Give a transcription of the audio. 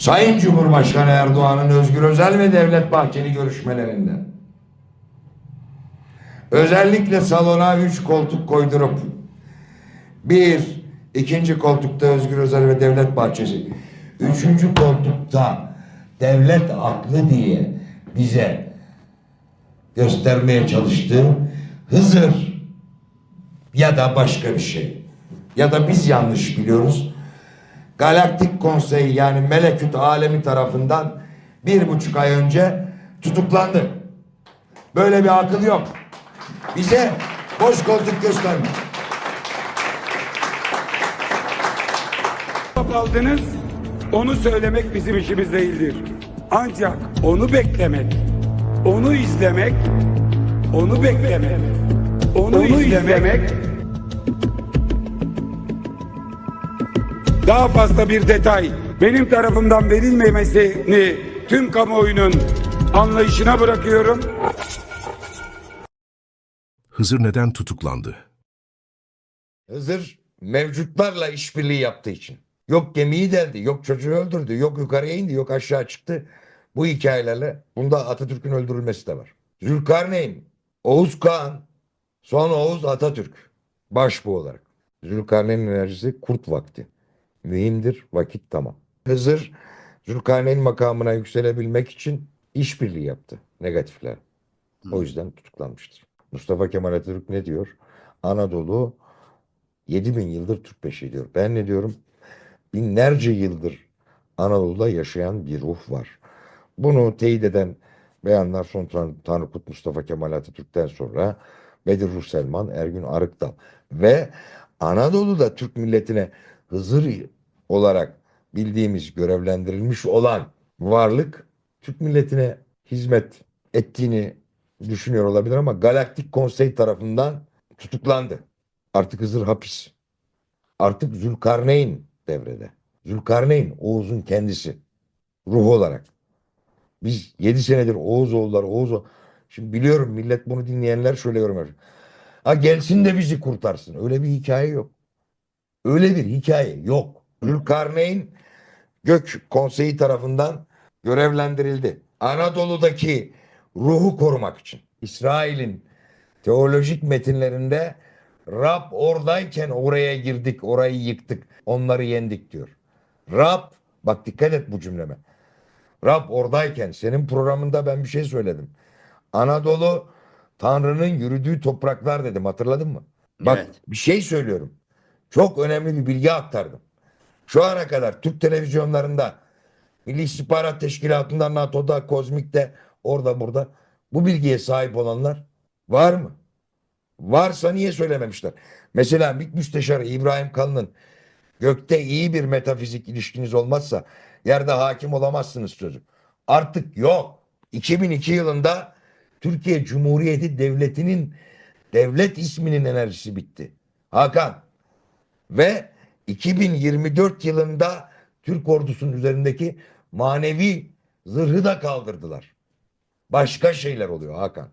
Sayın Cumhurbaşkanı Erdoğan'ın Özgür Özel ve Devlet Bahçeli görüşmelerinde özellikle salona üç koltuk koydurup bir, ikinci koltukta Özgür Özel ve Devlet Bahçesi, üçüncü koltukta devlet aklı diye bize göstermeye çalıştığı Hızır ya da başka bir şey ya da biz yanlış biliyoruz. Galaktik Konsey yani Meleküt Alemi tarafından bir buçuk ay önce tutuklandı. Böyle bir akıl yok. Bize boş koltuk gösterme. kaldınız. Onu söylemek bizim işimiz değildir. Ancak onu beklemek, onu izlemek, onu beklemek, onu, izlemek, daha fazla bir detay benim tarafımdan verilmemesini tüm kamuoyunun anlayışına bırakıyorum. Hızır neden tutuklandı? Hızır mevcutlarla işbirliği yaptığı için. Yok gemiyi deldi, yok çocuğu öldürdü, yok yukarıya indi, yok aşağı çıktı. Bu hikayelerle bunda Atatürk'ün öldürülmesi de var. Zülkarneyn, Oğuz Kağan, son Oğuz Atatürk. Baş bu olarak. Zülkarneyn'in enerjisi kurt vakti. Mühimdir, vakit tamam. Hızır Zülkarneyn makamına yükselebilmek için işbirliği yaptı negatifler. O yüzden tutuklanmıştır. Mustafa Kemal Atatürk ne diyor? Anadolu 7000 yıldır Türk peşi diyor. Ben ne diyorum? Binlerce yıldır Anadolu'da yaşayan bir ruh var. Bunu teyit eden beyanlar son Tan Tanrıkut Mustafa Kemal Atatürk'ten sonra Bedir Ruh Selman, Ergün Arıkdal ve Anadolu'da Türk milletine Hızır olarak bildiğimiz görevlendirilmiş olan varlık Türk milletine hizmet ettiğini düşünüyor olabilir ama Galaktik Konsey tarafından tutuklandı. Artık Hızır hapis. Artık Zülkarneyn devrede. Zülkarneyn Oğuz'un kendisi. Ruh olarak. Biz 7 senedir Oğuz oğullar Oğuz oğ- Şimdi biliyorum millet bunu dinleyenler şöyle yorum yapıyor. Ha gelsin de bizi kurtarsın. Öyle bir hikaye yok. Öyle bir hikaye yok. Zülkarneyn Gök Konseyi tarafından görevlendirildi. Anadolu'daki ruhu korumak için. İsrail'in teolojik metinlerinde Rab oradayken oraya girdik, orayı yıktık, onları yendik diyor. Rab, bak dikkat et bu cümleme. Rab oradayken senin programında ben bir şey söyledim. Anadolu Tanrı'nın yürüdüğü topraklar dedim hatırladın mı? Bak Evet. bir şey söylüyorum. Çok önemli bir bilgi aktardım. Şu ana kadar Türk televizyonlarında Milli İstihbarat Teşkilatı'ndan NATO'da, Kozmik'te, orada burada bu bilgiye sahip olanlar var mı? Varsa niye söylememişler? Mesela MİT Müsteşarı İbrahim Kalın'ın gökte iyi bir metafizik ilişkiniz olmazsa yerde hakim olamazsınız sözü. Artık yok. 2002 yılında Türkiye Cumhuriyeti Devleti'nin devlet isminin enerjisi bitti. Hakan. Ve 2024 yılında Türk ordusunun üzerindeki manevi zırhı da kaldırdılar. Başka şeyler oluyor Hakan.